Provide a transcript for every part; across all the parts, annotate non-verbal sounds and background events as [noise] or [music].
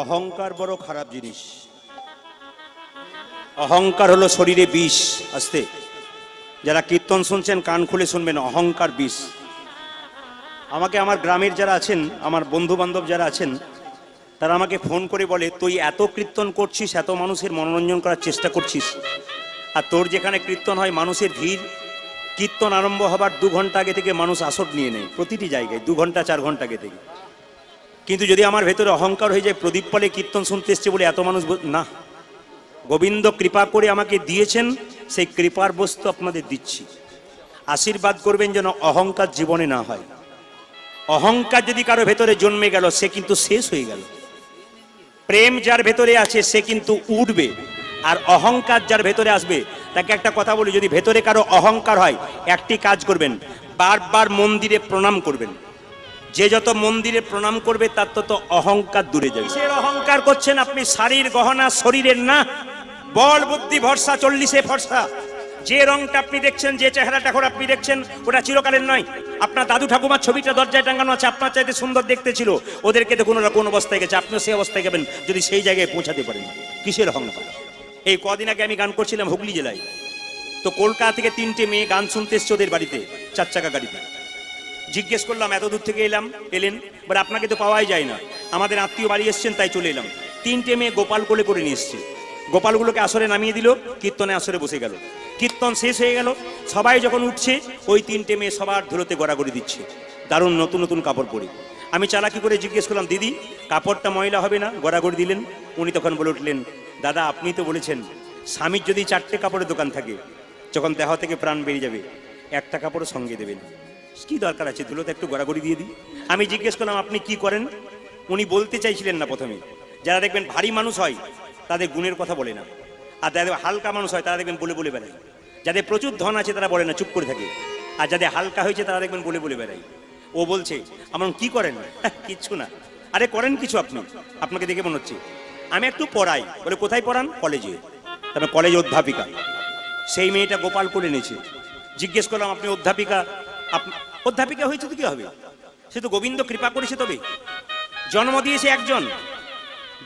অহংকার বড় খারাপ জিনিস। অহংকার হলো শরীরে বিষ আস্তে। যারা কীর্তন শুনছেন, কান খুলে শুনবেন, অহংকার বিষ। আমাকে আমার গ্রামের যারা আছেন, আমার বন্ধু বান্ধব যারা আছেন, তারা আমাকে ফোন করে বলে, তুই এত কীর্তন করছিস, এত মানুষের মনোরঞ্জন করার চেষ্টা করছিস। আর তোর যেখানে কীর্তন হয়, মানুষের ভিড়, কীর্তন আরম্ভ হবার দু ঘণ্টা আগে থেকে মানুষ আসর নিয়ে নেয়, প্রতিটি জায়গায়, দু ঘণ্টা, চার ঘণ্টা আগে থেকে। কিন্তু যদি আমার ভেতরে অহংকার হয়ে যায়, প্রদীপ পালে কীর্তন শুনতে এসছে বলে এত মানুষ না। গোবিন্দ কৃপা করে আমাকে দিয়েছেন, সেই কৃপার বস্তু আপনাদের দিচ্ছি। আশীর্বাদ করবেন যেন অহংকার জীবনে না হয়। অহংকার যদি কারও ভেতরে জন্মে গেল, সে কিন্তু শেষ হয়ে গেল। প্রেম যার ভেতরে আছে, সে কিন্তু উঠবে। আর অহংকার যার ভেতরে আসবে, তাকে একটা কথা বলি, যদি ভেতরে কারও অহংকার হয়, একটি কাজ করবেন, বারবার মন্দিরে প্রণাম করবেন। যে যত মন্দিরে প্রণাম করবে, তার তত অহংকার দূরে যাবে। সে অহংকার করছেন আপনি? শাড়ির গহনা শরীরের না? বল, বুদ্ধি, ভরসা, চল্লিশে ভরসা। যে রংটা আপনি দেখছেন, যে চেহারাটা এখন আপনি দেখছেন, ওটা চিরকালের নয়। আপনার দাদু ঠাকুমার ছবিটা দরজায় টাঙানো আছে, আপনার চাইতে সুন্দর দেখতে ছিল। ওদেরকে দেখুন ওরা কোন অবস্থায় গেছে। আপনিও সেই অবস্থায় গেবেন, যদি সেই জায়গায় পৌঁছাতে পারেন। কিসের অহংকার? এই কদিন আগে আমি গান করছিলাম হুগলি জেলায়। তো কলকাতা থেকে তিনটে মেয়ে গান শুনতে এসছে ওদের বাড়িতে, চার চাকা গাড়িতে। জিজ্ঞেস করলাম, এত দূর থেকে এলাম? এলেন। বাট আপনাকে তো পাওয়াই যায় না। আমাদের আত্মীয় বাড়ি এসছেন, তাই চলে এলাম। তিনটে মেয়ে গোপাল কোলে করে নিয়ে এসছে। গোপালগুলোকে আসরে নামিয়ে দিল, কীর্তনে আসরে বসে গেল। কীর্তন শেষ হয়ে গেল। সবাই যখন উঠছে, ওই তিনটে মেয়ে সবার ধুলোতে গড়াগড়ি দিচ্ছে। দারুণ নতুন নতুন কাপড় পরে। আমি চালাকি করে জিজ্ঞেস করলাম, দিদি, কাপড়টা ময়লা হবে না? গড়াগড়ি দিলেন। উনি তখন বলে উঠলেন, দাদা, আপনি তো বলেছেন, স্বামীর যদি চারটে কাপড়ের দোকান থাকে, যখন দেহ থেকে প্রাণ বেরিয়ে যাবে, একটা কাপড় সঙ্গে দেবেন কি দরকার আছে? ধুলোতে একটু গড়াগড়ি দিয়ে দিই। আমি জিজ্ঞেস করলাম, আপনি কি করেন? উনি বলতে চাইছিলেন না প্রথমে। যারা দেখবেন ভারী মানুষ হয়, তাদের গুণের কথা বলে না। আর যাদের হালকা মানুষ হয়, তারা দেখবেন বলে বলে বেড়ায়। যাদের প্রচুর ধন আছে, তারা বলে না, চুপ করে থাকে। আর যাদের হালকা হয়েছে, তারা দেখবেন বলে বলে বেড়ায়। ও বলছে, আমার কি করেন? কিচ্ছু না। আরে, করেন কিছু আপনি। আপনাকে দেখে মনে হচ্ছে। আমি একটু পড়াই। বলে, কোথায় পড়ান? কলেজে। তারপরে, কলেজ অধ্যাপিকা। সেই মেয়েটা গোপাল করে নিয়েছে জিজ্ঞেস করলাম, আপনি অধ্যাপিকা? অধ্যাপিকা হয়েছে তো কি হবে? সে তো গোবিন্দ কৃপা করেছে তবে। জন্ম দিয়েছে একজন।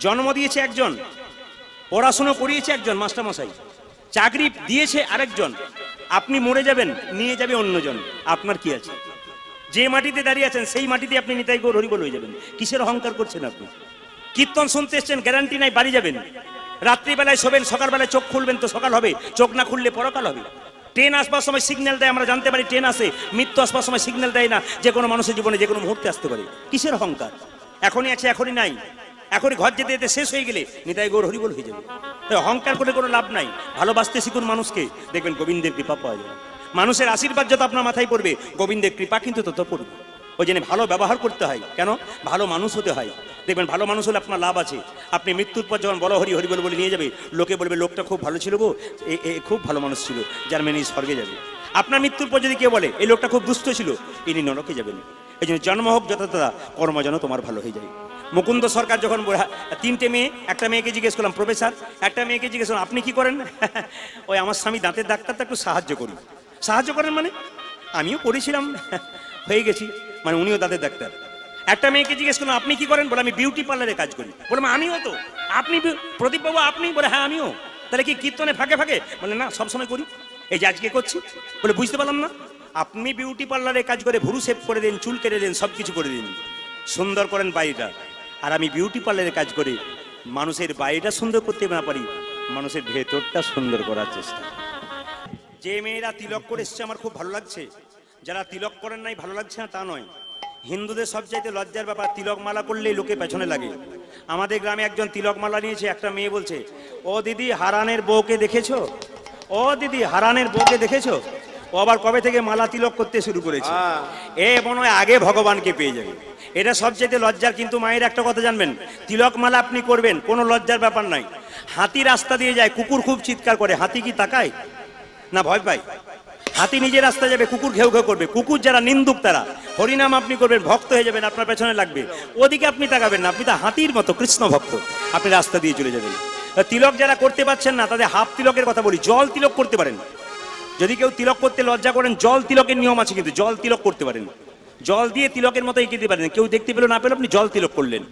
জন্ম দিয়েছে একজন। পড়াশুনো করিয়েছে একজন, মাস্টারমশাই। চাকরি দিয়েছে আরেকজন। আপনি মরে যাবেন, নিয়ে যাবে অন্যজন। আপনার কি আছে? যে মাটিতে দাঁড়িয়ে আছেন, সেই মাটিতে আপনি নিতাই গৌর হরিবল হয়ে যাবেন। কিসের অহংকার করছেন আপনি? কীর্তন শুনতে এসছেন গ্যারান্টি নাই, বাড়ি যাবেন। রাত্রিবেলায় শোবেন, সকালবেলায় চোখ খুলবেন, তো সকাল হবে। চোখ না খুললে পরকাল হবে। ট্রেন আসবার সময় সিগন্যাল দেয়, আমরা জানতে পারি ট্রেন আসে মৃত্যু আসবার সময় সিগন্যাল দেয় না, যে কোনো মানুষের জীবনে, যে কোনো মুহূর্তে আসতে পারে। কিসের অহংকার? এখনই আছে, এখনই নাই। এখনই ঘর যেতে যেতে শেষ হয়ে গেলে নিতাই গৌর হরিবল হয়ে যাবে। তাই অহংকার করে কোনো লাভ নাই। ভালোবাসতে শিখুন মানুষকে, দেখবেন গোবিন্দের কৃপা পাওয়া যাবে মানুষের আশীর্বাদ যত আপনার মাথায় পড়বে, গোবিন্দের কৃপা কিন্তু তত পড়বে। ওই জন্য ভালো ব্যবহার করতে হয়। কেন? ভালো মানুষ হতে হয়। দেখবেন ভালো মানুষ হলে আপনার লাভ আছে। আপনি মৃত্যুর পর যখন বড় হরি হরি বলে বলে নিয়ে যাবে, লোকে বলবে, লোকটা খুব ভালো ছিল গো। এ খুব ভালো মানুষ ছিল, যার মেনে স্বর্গে যাবে। আপনার মৃত্যুর পর যদি কেউ বলে, এই লোকটা খুব দুষ্ট ছিল, ইনি নরকে যাবেন। এই জন্য জন্ম হোক যথাযথা কর্ম যেন তোমার ভালো হয়ে যায়। মুকুন্দ সরকার যখন তিনটে মেয়ে, একটা মেয়েকে জিজ্ঞেস করলাম, প্রফেসর, একটা মেয়েকে জিজ্ঞেস করলাম, আপনি কি করেন? [laughs] ওই আমার স্বামী দাঁতের ডাক্তারটা একটু সাহায্য করি। সাহায্য করেন মানে? আমিও করেছিলাম। [laughs] হয়ে গেছি। মানে উনিও দাঁতের ডাক্তার। একটা মেয়েকে জিজ্ঞেস করলাম, আপনি কি করেন? বলে, আমি বিউটি পার্লারে কাজ করি। বললাম আমিও তো। আপনি বি- প্রদীপ বাবু, আপনি? বলে হ্যাঁ আমিও। তাহলে কি কীর্তনে ফাঁকে ফাঁকে? বলে, না সবসময় করি। এই যে আজকে করছি। বলে, বুঝতে পারলাম না। আপনি বিউটি পার্লারে কাজ করে ভুরু সেভ করে দিন, চুল কেটে দিন, সব কিছু করে দিন। সুন্দর করেন বাড়িটা। আর আমি বিউটি পার্লারে কাজ করে মানুষের বাড়িটা সুন্দর করতে না পারি, মানুষের ভেতরটা সুন্দর করার চেষ্টা। যে মেয়েরা তিলক করে এসছে, আমার খুব ভালো লাগছে। যারা তিলক করেন নাই, ভালো লাগছে না, তা নয়। হিন্দুদের সবচাইতে লজ্জার ব্যাপার তিলক মালা করলেই লোকে পেছনে লাগে। আমাদের গ্রামে একজন তিলক মালা নিয়েছে একটা মেয়ে বলছে ও দিদি হারানের বউকে দেখেছ? ও দিদি হারানের বউকে দেখেছ? ও আবার কবে থেকে মালা তিলক করতে শুরু করেছে? এ মনে হয় আগে ভগবানকে পেয়ে যাবে। এটা সবচেয়ে লজ্জার কিন্তু মায়ের একটা কথা জানবেন তিলক মালা আপনি করবেন কোনো লজ্জার ব্যাপার নাই। হাতি রাস্তা দিয়ে যায় কুকুর খুব চিৎকার করে হাতি কি তাকায়? না ভয় পাই হাতি নিজে রাস্তা যাবে, কুকুর ঘেউ ঘেউ করবে। কুকুর যারা নিন্দুক তারা, হরিনাম আপনি করবেন, ভক্ত হয়ে যাবেন, আপনার পেছনে লাগবে। ওদিকে আপনি তাকাবেন না, আপনি তো হাতির মতো কৃষ্ণ ভক্ত। আপনি রাস্তা দিয়ে চলে যাবেন। তিলক যারা করতে পারছেন না, তাদের হাফ তিলকের কথা বলি, জল তিলক করতে পারেন। যদি কেউ তিলক করতে লজ্জা করেন, জল তিলকের নিয়ম আছে কিন্তু, জল তিলক করতে পারেন। জল দিয়ে তিলকের মতো এঁকে দিতে পারেন। কেউ দেখতে পেল না পেল, আপনি জল তিলক করলেন।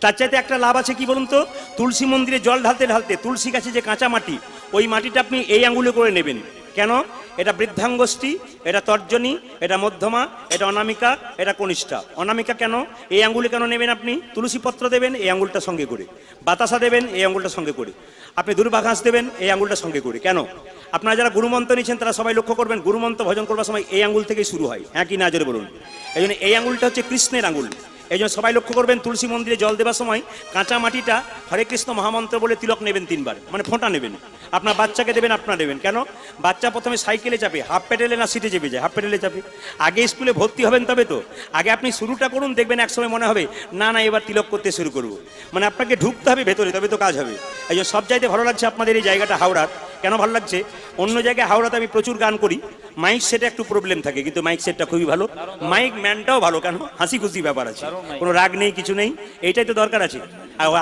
তার চাইতে একটা লাভ আছে কি বলুন তো? তুলসী মন্দিরে জল ঢালতে ঢালতে, তুলসী গাছে যে কাঁচা মাটি, ওই মাটিটা আপনি এই আঙুলে করে নেবেন। কেন? এটা বৃদ্ধাঙ্গষ্ঠী, এটা তর্জনী, এটা মধ্যমা, এটা অনামিকা, এটা কনিষ্ঠা। অনামিকা কেন? এই আঙ্গুলে কেন নেবেন আপনি? তুলসী পত্র দেবেন, এই আঙ্গুলটা সঙ্গে করে। বাতাসা দেবেন, এই আঙ্গুলটা সঙ্গে করে। আপনি দুর্বাঘাস দেবেন, এই আঙ্গুলটা সঙ্গে করে। কেন? আপনারা যারা গুরুমন্ত্র নিচ্ছেন, তারা সবাই লক্ষ্য করবেন, গুরুমন্ত্র ভজন করবার সময় এই আঙ্গুল থেকেই শুরু হয়। হ্যাঁ কি না? জোরে বলুন। এই জন্য এই আঙ্গুলটা হচ্ছে কৃষ্ণের আঙ্গুল। এই জন্য সবাই লক্ষ্য করবেন, তুলসী মন্দিরে জল দেওয়ার সময় কাঁচা মাটিটা হরে কৃষ্ণ মহামন্ত্র বলে তিলক নেবেন তিনবার মানে ফোঁটা নেবেন। আপনার বাচ্চাকে দেবেন, আপনারা নেবেন কেন? বাচ্চা প্রথমে সাইকেলে চাপে, হাফ প্যাডেলে না সিটে চেপে যায়, হাফ প্যাডেলে চাপে। আগে স্কুলে ভর্তি হবেন তবে তো। আগে আপনি শুরুটা করুন, দেখবেন একসময় মনে হবে, না না, এবার তিলক করতে শুরু করব। মানে আপনাকে ঢুকতে হবে ভেতরে, তবে তো কাজ হবে। এই জন্য সব চাইতে ভালো লাগছে আপনাদের এই জায়গাটা, হাওড়ার। কেন ভালো লাগছে? অন্য জায়গায় হাওড়াতে আমি প্রচুর গান করি। মাইক সেটে একটু প্রবলেম থাকে, কিন্তু মাইক সেটটা খুবই ভালো। মাইক ম্যানটাও ভালো, কেন? হাসি খুশি ব্যাপার আছে। কোনো রাগ নেই, কিছু নেই। এইটাই তো দরকার আছে।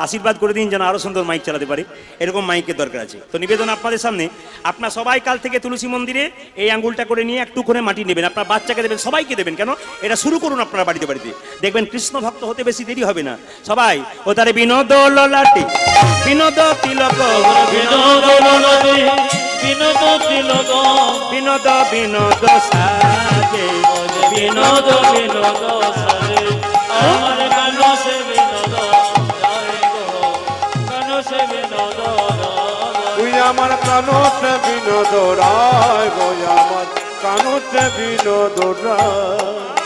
আশীর্বাদ করে দিন যেন আরও সুন্দর মাইক চালাতে পারে। এরকম মাইকের দরকার আছে। তো নিবেদন আপনাদের সামনে, আপনার সবাই কাল থেকে তুলসী মন্দিরে এই আঙ্গুলটা করে নিয়ে একটু করে মাটি নেবেন, আপনার বাচ্চাকে দেবেন, সবাইকে দেবেন। কেন? এটা শুরু করুন আপনার বাড়িতে বাড়িতে। দেখবেন কৃষ্ণ ভক্ত হতে বেশি দেরি হবে না। সবাই, ও তারে বিনোদ ললাটে, বিনোদ তিলক, বিনোদ বিনোদ তিলক, বিনোদ বিনোদ বিনোদ বিনোদ আমার কানতে বিনোদ রায় বই আমার কানতে বিনোদ রায়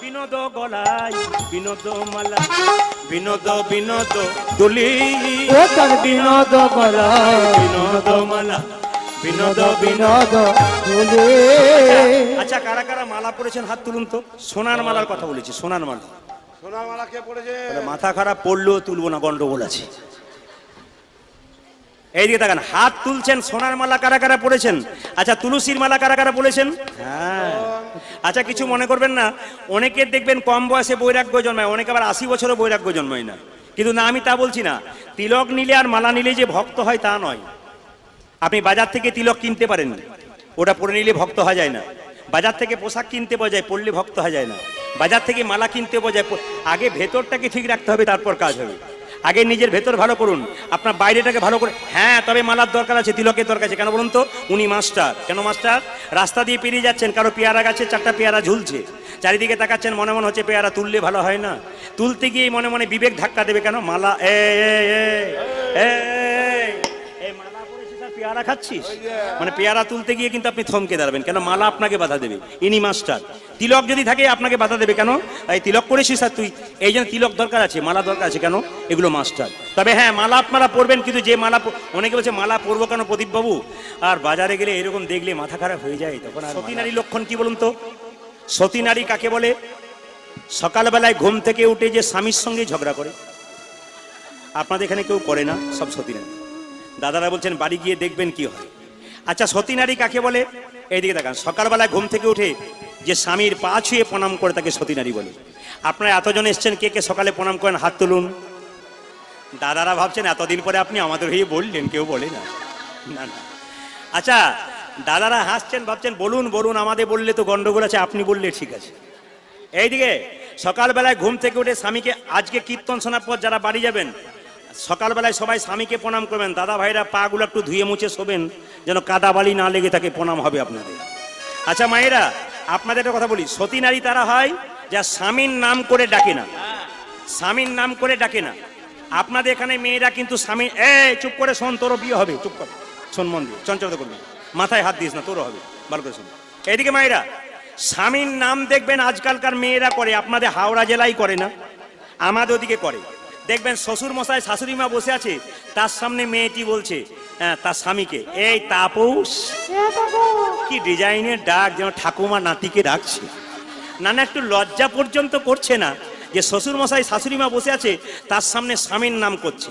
বিনোদ গলাই বিনোদ মালা বিনোদ বিনোদ দুলি। ও তার বিনোদ বলা বিনোদ মালা বিনোদ বিনোদ বলে আচ্ছা কারা কারা মালা পড়েছেন হাত তুলুন তো। সোনার মালার কথা বলেছি সোনার মালা। সোনার মালা কে পড়েছে মাথা খারাপ পড়লেও তুলবো না গন্ডগোল আছে। এইদিকে তাকান, হাত তুলছেন, সোনার মালা কারা কারা পড়েছেন? আচ্ছা তুলসীর মালা কারা কারা পড়েছেন? হ্যাঁ। আচ্ছা কিছু মনে করবেন না অনেকের দেখবেন কম বয়সে বৈরাগ্য জন্মায়, অনেকে আবার আশি বছরও বৈরাগ্য জন্মায় না। কিন্তু না, আমি তা বলছি না, তিলক নিলে আর মালা নিলে যে ভক্ত হয় তা নয়। আপনি বাজার থেকে তিলক কিনতে পারেন, ওটা পরে নিলে ভক্ত হওয়া যায় না। বাজার থেকে পোশাক কিনতে পাওয়া যায় পড়লে ভক্ত হওয়া যায় না। বাজার থেকে মালা কিনতে পাওয়া যায় আগে ভেতরটাকে ঠিক রাখতে হবে, তারপর কাজ হবে। আগে নিজের ভেতর ভালো করুন। আপনার বাইরেটাকে ভালো করে হ্যাঁ তবে মালার দরকার আছে, তিলকের দরকার আছে। কেন বলুন তো? উনি মাস্টার। কেন মাস্টার? রাস্তা দিয়ে পেরিয়ে যাচ্ছেন, কারও পেয়ারা গাছে চারটা পেয়ারা ঝুলছে। চারিদিকে তাকাচ্ছেন, মনে মনে হচ্ছে পেয়ারা তুললে ভালো হয় না। তুলতে গিয়ে মনে মনে বিবেক ধাক্কা দেবে কেন? মালা এ পেয়ারা খাচ্ছিস? মানে পেয়ারা তুলতে গিয়ে কিন্তু আপনি থমকে দাঁড়াবেন। কেন? মালা আপনাকে বাধা দেবে। ইনি মাস্টার। তিলক যদি থাকে আপনাকে বাধা দেবে কেন? তাই তিলক করেছিস আর তুই? এই জন্য তিলক দরকার আছে মালা দরকার আছে কেন? এগুলো মাস্টার। তবে হ্যাঁ মালা আপনারা পরবেন কিন্তু যে মালা অনেকে বলছে মালা পরবো কেন প্রদীপবাবু? আর বাজারে গেলে এরকম দেখলে মাথা খারাপ হয়ে যায় তখন সতী নারী লক্ষণ কি বলুন তো? সতী নারী কাকে বলে? সকালবেলায় ঘুম থেকে উঠে যে স্বামীর সঙ্গে ঝগড়া করে। আপনাদের এখানে কেউ করে না সব সতী নারী। দাদারা বলছেন, বাড়ি গিয়ে দেখবেন কি হয়। আচ্ছা সতী নারী কাকে বলে? এইদিকে দেখান, সকালবেলায় ঘুম থেকে উঠে যে স্বামীর পা ছুঁয়ে প্রণাম করে তাকে সতী নারী বলে। আপনারা এতজন এসছেন, কে কে সকালে প্রণাম করেন? হাত তুলুন। দাদারা ভাবছেন, এতদিন পরে আপনি আমাদের হয়ে বললেন, কেউ বলে না। না না। আচ্ছা দাদারা হাসছেন, ভাবছেন, বলুন বলুন, আমাদের বললে তো গন্ডগোল আছে, আপনি বললে ঠিক আছে। এইদিকে, সকালবেলায় ঘুম থেকে উঠে স্বামীকে আজকে কীর্তন শোনার পর যারা বাড়ি যাবেন সকালবেলায় সবাই স্বামীকে প্রণাম করবেন। দাদা ভাইরা পাগুলো একটু ধুয়ে মুছে শোবেন, যেন কাদা বালি না লেগে থাকে, প্রণাম হবে আপনাদের। আচ্ছা মায়েরা, আপনাদের একটা কথা বলি। সতী নারী তারা হয় যা স্বামীর নাম করে ডাকে না। স্বামীর নাম করে ডাকে না। আপনাদের এখানে মেয়েরা কিন্তু স্বামী এ চুপ করে শোন তোরও বিয়ে হবে। চুপ কর। শোন, মন দিয়ে। চঞ্চলতা করবি মাথায় হাত দিস না, তোরও হবে। ভালো করে শোন। এইদিকে মায়েরা, স্বামীর নাম দেখবেন আজকালকার মেয়েরা করে। আপনাদের হাওড়া জেলায় করে না। আমাদের ওদিকে করে। দেখবেন শ্বশুর মশাই শাশুড়ি মা বসে আছে, তার সামনে মেয়েটি বলছে হ্যাঁ তার স্বামীকে। এই তাপস, কি ডিজাইনের ডাক যেন ঠাকুমা নাতিকে ডাকছে। না না একটু লজ্জা পর্যন্ত করছে না যে শ্বশুর মশাই শাশুড়ি মা বসে আছে, তার সামনে স্বামীর নাম করছে।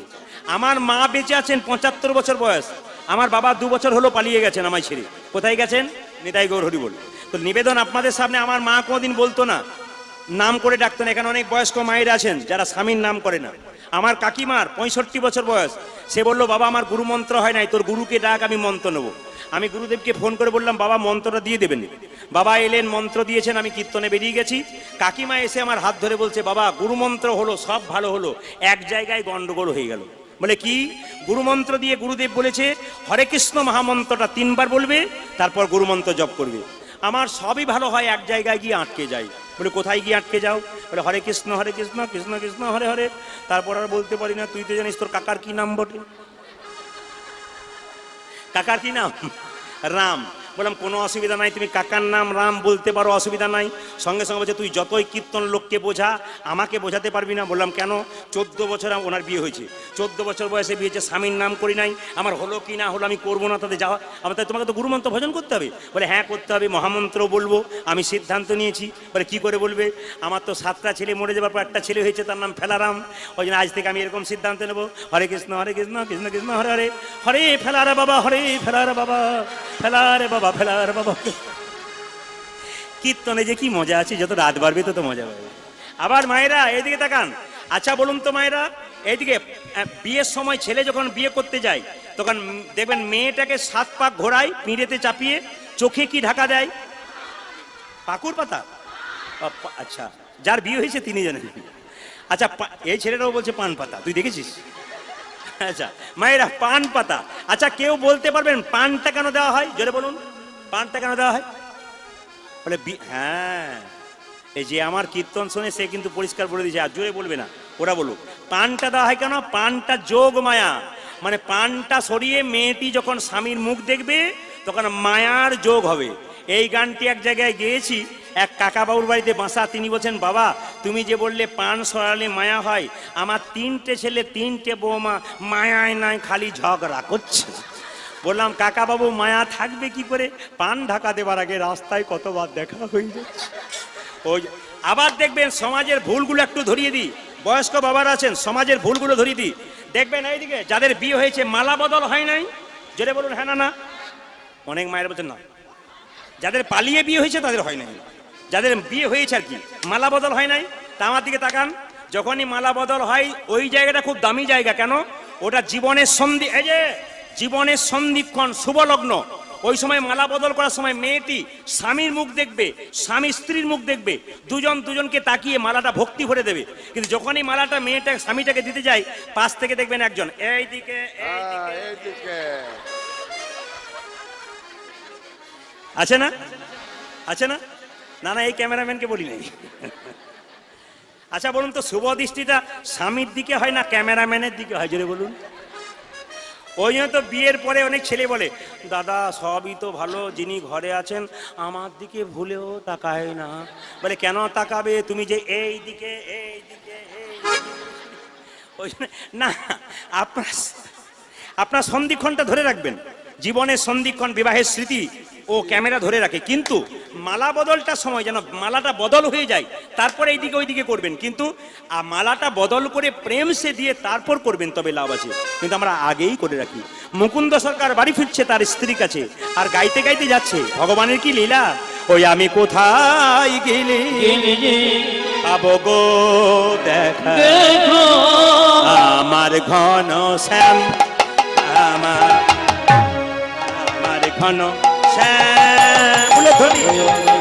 আমার মা বেঁচে আছেন পঁচাত্তর বছর বয়স। আমার বাবা দু বছর হলো পালিয়ে গেছেন আমায় ছেড়ে। কোথায় গেছেন? নিতাই গৌর হরি বল তো নিবেদন আপনাদের সামনে, আমার মা কোনোদিন বলতো না নাম করে ডাকতেন। এখানে অনেক বয়স্ক মায়েরা আছেন যারা স্বামীর নাম করে না। আমার কাকিমার পঁয়ষট্টি বছর বয়স। সে বলল, বাবা, আমার গুরু মন্ত্র হয় নাই, তোর গুরুকে ডাক, আমি মন্ত্র নেব। আমি গুরুদেবকে ফোন করে বললাম, বাবা, মন্ত্রটা দিয়ে দেবেন। বাবা এলেন, মন্ত্র দিয়েছেন, আমি কীর্তনে বেরিয়ে গেছি। কাকিমা এসে আমার হাত ধরে বলছে, বাবা গুরু মন্ত্র হলো, সব ভালো হলো, এক জায়গায় গন্ডগোল হয়ে গেল। বলে, কি? গুরুমন্ত্র দিয়ে গুরুদেব বলেছে, হরে কৃষ্ণ মহামন্ত্রটা তিনবার বলবে, তারপর গুরুমন্ত্র জপ করবে। আমার সবই ভালো হয়, এক জায়গায় গিয়ে আটকে যাই। বলে, কোথায় গিয়ে আটকে যাও? বলে, হরে কৃষ্ণ হরে কৃষ্ণ কৃষ্ণ কৃষ্ণ, হরে হরে। তারপর আর বলতে পারি না, তুই তো জানিস তোর কাকার কি নাম বটে? কাকার কি নাম? রাম। বললাম, কোনো অসুবিধা নাই, তুমি কাকার নাম রাম বলতে পারো, অসুবিধা নাই। সঙ্গে সঙ্গে বলছে, তুই যতই কীর্তন লোককে বোঝা, আমাকে বোঝাতে পারবি না। বললাম, কেন? চোদ্দ বছর ওনার বিয়ে হয়েছে। চোদ্দ বছর বয়সে বিয়ে হয়েছে, স্বামীর নাম করি নাই। আমার হলো কি না হলো আমি করব না তাদের যাওয়া, আমার তাই তোমাকে তো গুরুমন্ত্র ভজন করতে হবে। বলে হ্যাঁ করতে হবে, মহামন্ত্র বলব, আমি সিদ্ধান্ত নিয়েছি। বলে, কি করে বলবে? আমার তো সাতটা ছেলে মরে যাবার পর একটা ছেলে হয়েছে, তার নাম ফেলারাম। ওই জন্য আজ থেকে আমি এরকম সিদ্ধান্ত নেব। হরে কৃষ্ণ হরে কৃষ্ণ কৃষ্ণ কৃষ্ণ, হরে হরে হরে ফেলারে বাবা, হরে ফেলারে বাবা ফেলারে বাবা। ফেলারে বাবা কীর্তনে যে কি মজা আছে, যত রাত বাড়বে তত মজা পাবে আবার মায়েরা এইদিকে তাকান। আচ্ছা বলুন তো মায়েরা এইদিকে বিয়ের সময় ছেলে যখন বিয়ে করতে যায়, তখন দেখবেন মেয়েটাকে সাত পাক ঘোরায় পিঁড়েতে চাপিয়ে চোখে কি ঢাকা দেয়? পাকুর পাতা? আচ্ছা যার বিয়ে হয়েছে তিনি জানেন। আচ্ছা এই ছেলেটাও বলছে পান পাতা, তুই দেখেছিস? আচ্ছা মায়েরা, পান পাতা। আচ্ছা কেউ বলতে পারবেন পানটা কেন দেওয়া হয়? জোরে বলুন। পানটা কেন দেওয়া হয়? বলে হ্যাঁ এই যে আমার কীর্তন শুনে সে কিন্তু পরিষ্কার বলে দিয়েছে, আর জোরে বলবে না, ওরা বলুক। পানটা দেওয়া হয় কেন? পানটা যোগ মায়া। মানে পানটা সরিয়ে মেয়েটি যখন স্বামীর মুখ দেখবে, তখন মায়ার যোগ হবে। এই গানটি এক জায়গায় গেয়েছি, এক কাকা বাবুর বাড়িতে বাসা, তিনি বলছেন, বাবা, তুমি যে বললে পান সরালে মায়া হয়, আমার তিনটে ছেলে, তিনটে বৌমা, মায়ায় নাই, খালি ঝগড়া করছে বললাম কাকা বাবু মায়া থাকবে কি করে? পান ঢাকা দেবার আগে রাস্তায় কতবার দেখা হয়ে যাচ্ছে। ওই আবার দেখবেন সমাজের ভুলগুলো একটু ধরিয়ে দিই। বয়স্ক বাবারা আছেন, সমাজের ভুলগুলো ধরিয়ে দিই। দেখবেন এইদিকে যাদের বিয়ে হয়েছে, মালা বদল হয় নাই। জোরে বলুন হ্যাঁ না না। অনেক মায়ের বলছেন, না। যাদের পালিয়ে বিয়ে হয়েছে, তাদের হয় নাই। যাদের বিয়ে হয়েছে আর কি, মালা বদল হয় নাই। তা আমার দিকে তাকান। যখনই মালা বদল হয়, ওই জায়গাটা খুব দামি জায়গা। কেন? ওটা জীবনের সন্ধি। এই যে জীবনের সন্ধিক্ষণ শুভলগ্ন। ওই সময় মালা বদল করার সময় মেয়েটি স্বামীর মুখ দেখবে স্বামী স্ত্রীর মুখ দেখবে দুজন দুজনকে তাকিয়ে মালাটা ভক্তি ভরে দেবে। কিন্তু যখনই মালাটা মেয়েটা স্বামীটাকে দিতে যায় পাশ থেকে দেখবেন একজন এইদিকে এইদিকে। আছে না? আছে না? না না এই ক্যামেরাম্যানকে বলি নাই। আচ্ছা বলুন তো শুভ দৃষ্টিটা স্বামীর দিকে হয় না ক্যামেরাম্যানের দিকে হয়? জোরে বলুন। ওই জন্য তো বিয়ের পরে অনেক ছেলে বলে, দাদা, সবই তো ভালো, যিনি ঘরে আছেন, আমার দিকে ভুলেও তাকায় না। বলে, কেন তাকাবে? তুমি যে এই দিকে এই দিকে ওই না, আপনার আপনার সন্ধিক্ষণটা ধরে রাখবেন। জীবনের সন্ধিক্ষণ বিবাহের স্মৃতি ও ক্যামেরা ধরে রাখে। কিন্তু মালা বদলটার সময় যেন মালাটা বদল হয়ে যায় তারপরে এইদিকে ওইদিকে করবেন। কিন্তু মালাটা বদল করে প্রেম সে দিয়ে তারপর করবেন তবে লাভ আছে। কিন্তু আমরা আগেই করে রাখি। মুকুন্দ সরকার বাড়ি ফিরছে তার স্ত্রীর কাছে আর গাইতে গাইতে যাচ্ছে। ভগবানের কি লীলা? ওই আমি কোথায় গেলে? পাবো গো দেখা। আমার ঘন শ্যাম আমার ঘন শ্যাম বলে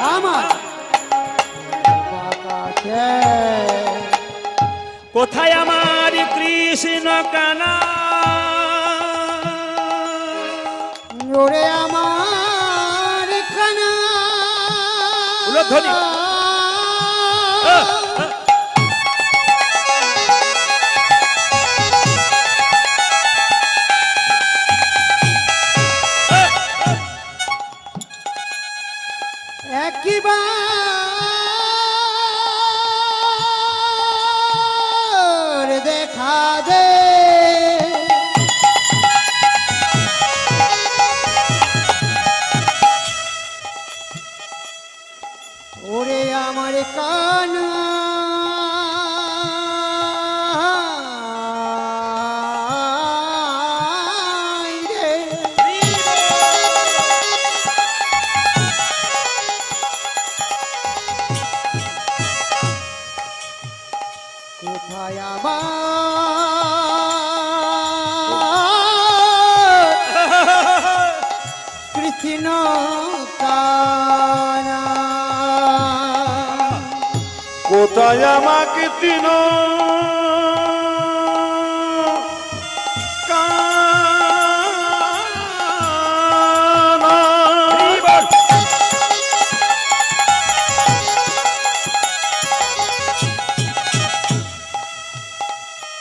আমার। কোথায় আমার কৃষ্ণ কানা? ওরে আমার কানা। উলধ্বনি। দেখা দে কোথায় আমাকে তিন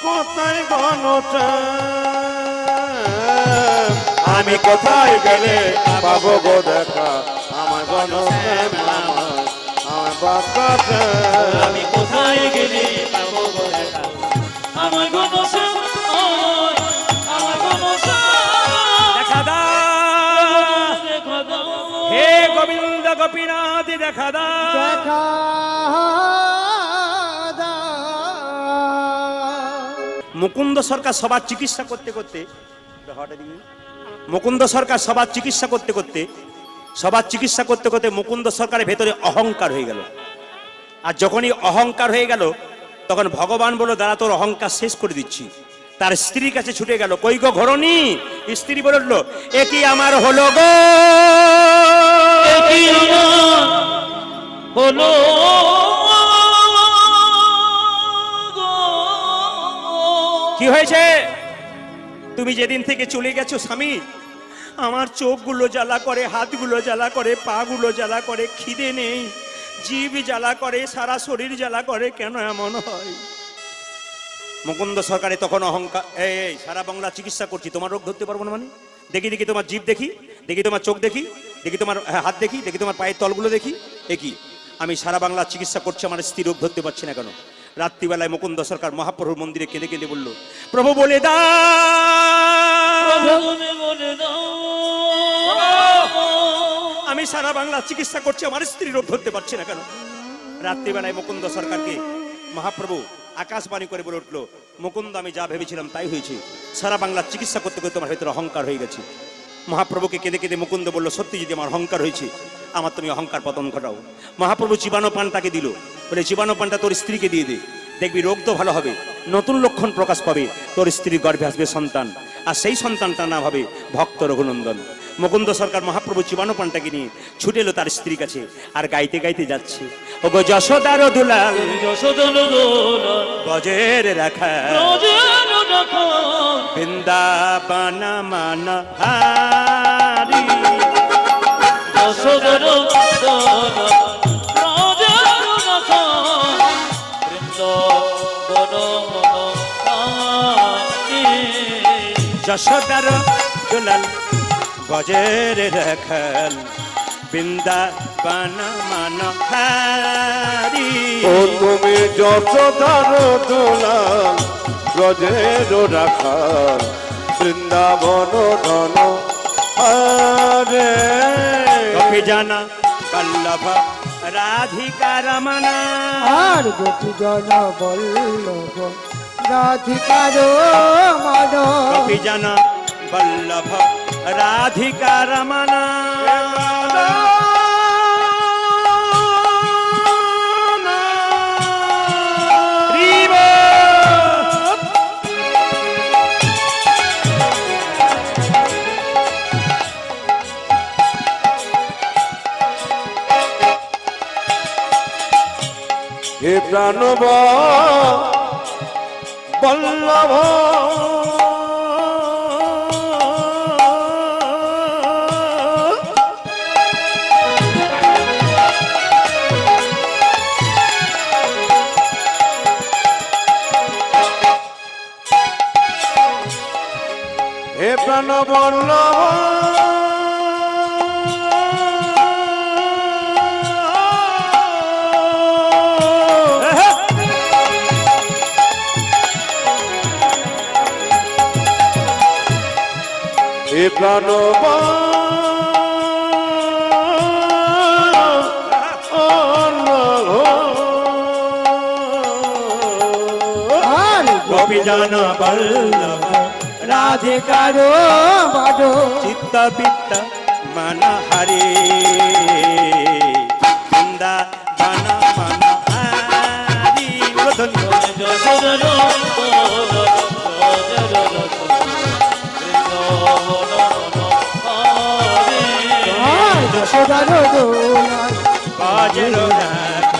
কোথায় গণটা আমি কোথায় গেলে পাবো গো দেখা? আমার গণ বাচ্চা আমি কোথায় গেলে পাবো গো দেখা? আমার দেখা দাও হে গোবিন্দ গোপীনাথ দেখা দাও দেখা দাও। মুকুন্দ সরকার সবার চিকিৎসা করতে করতে মুকুন্দ সরকার সবার চিকিৎসা করতে করতে সবার চিকিৎসা করতে করতে মুকুন্দ সরকারের ভেতরে অহংকার হয়ে গেল। আর যখনই অহংকার হয়ে গেল তখন ভগবান বলল দাঁড়া তোর অহংকার শেষ করে দিচ্ছি। তার স্ত্রীর কাছে ছুটে গেল। কই গো ঘরণী? স্ত্রী বলল এ কি আমার হলো গো। হলো কি হয়েছে? তুমি যেদিন থেকে চলে গেছো স্বামী আমার চোখগুলো জ্বালা করে হাতগুলো জ্বালা করে পাগুলো জ্বালা করে খিদে নেই। জিভ জ্বালা করে সারা শরীর জ্বালা করে কেন এমন হয়? মুকুন্দ সরকারে তখন অহংকার এই সারা বাংলা চিকিৎসা করছি। তোমার রোগ ধরতে পারব না মানে? দেখি দেখি তোমার জিভ দেখি দেখি তোমার চোখ দেখি দেখি তোমার হ্যাঁ, হাত দেখি দেখি তোমার পায়ের তলগুলো দেখি এ কি? আমি সারা বাংলা চিকিৎসা করছি আমার স্ত্রী রোগ ধরতে পারছি না কেন? রাত্রিবেলায় মুকুন্দ সরকার মহাপ্রভুর মন্দিরে কেঁদে কেঁদে বলল প্রভু বলে দা সারা বাংলা চিকিৎসা করছে, আমার স্ত্রী রোগ ধরতে পারছি না কেন? রাত্রিবেলায় মুকুন্দ সরকারকে মহাপ্রভু আকাশবাণী করে বলে উঠল, মুকুন্দ, আমি যা ভেবেছিলাম তাই হয়েছে। সারা বাংলা চিকিৎসা করতে করতে তোমার ভেতরে অহংকার হয়ে গেছে। মহাপ্রভুকে কেঁদে কেঁদে মুকুন্দ বলল, সত্যি যদি আমার অহংকার হয়েছে, আমার তুমি অহংকার পতন ঘটাও। মহাপ্রভু জীবাণু পানটাকে দিল, বলে জীবাণু পানটা তোর স্ত্রীকে দিয়ে দে। দেখবি রোগ তো ভালো হবে, নতুন লক্ষণ প্রকাশ পাবে, তোর স্ত্রীর গর্ভে আসবে সন্তান, আর সেই সন্তানটা না হবে ভক্ত রঘুনন্দন। মুকুন্দ সরকার মহাপ্রভু জীবাণু পানটাকে নিয়ে ছুটে এলো তার স্ত্রীর কাছে আর গাইতে গাইতে যাচ্ছে। ও গো যশোদার দুলাল গজের রাখা। রোজের রাখা। বৃন্দাবন মান হারি। যশোদার দুলাল গজের রাখাল বৃন্দাবন মান হারি ও তুমি যত দারো দোলাল ব্রজের রাখা বৃন্দাবন ধন আরে কপি জানা কল্লভ রাধিকা রমনা আর গোপী জন বল্লভ রাধিকার মন। কপি জানা বল্লভ রাধিকা রমনা হে বল্লভ। বল্লভ এ প্রাণব গোপী জানা বল্লভ। রাধিকার বড় চিত্ত বিত্ত মন হরে বৃন্দা বন মন হরি আর যশোদার দোলায় বাজলো রাগ